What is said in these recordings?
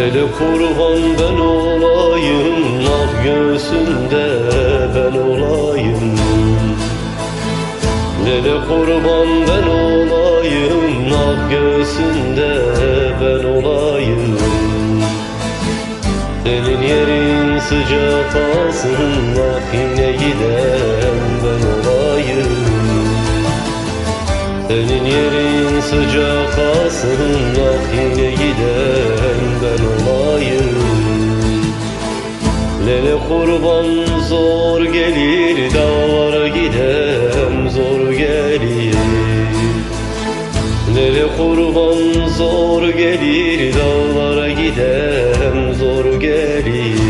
Deli kurban ben olayım Ah göğsünde ben olayım. Deli kurban ben olayım Ah göğsünde ben olayım. Senin yerin sıcak kalsın Ah yine giden ben olayım. Senin yerin sıcak kalsın Ah yine giden ben olayım. Lele kurban zor gelir Dağlara gidem zor gelir. Lele kurban zor gelir Dağlara gidem zor gelir.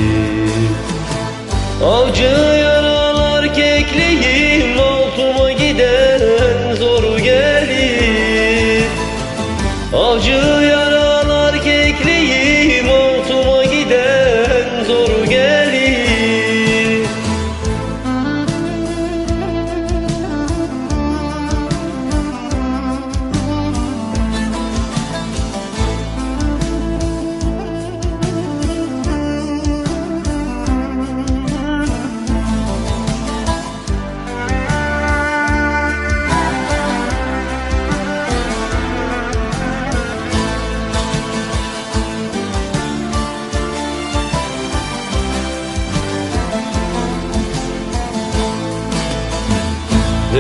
Avcı yaralar kekleyim Altıma giden zor gelir. Avcı yaralar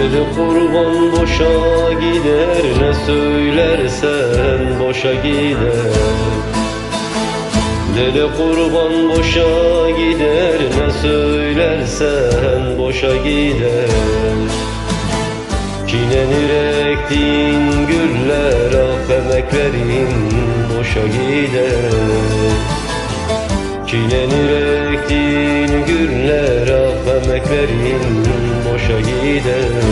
Deli kurban boşa gider Ne söylersen boşa gider. Deli kurban boşa gider Ne söylersen boşa gider. Çiğnenir ektiğin güller Ah emeklerin boşa gider. Çiğnenir ektiğin güller Ah emeklerin boşa gider.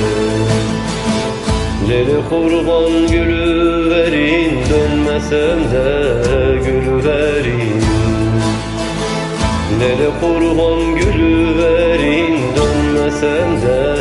Deli kurban gülü verin Dönmesem de gülü verin. Deli kurban gülü verin Dönmesem de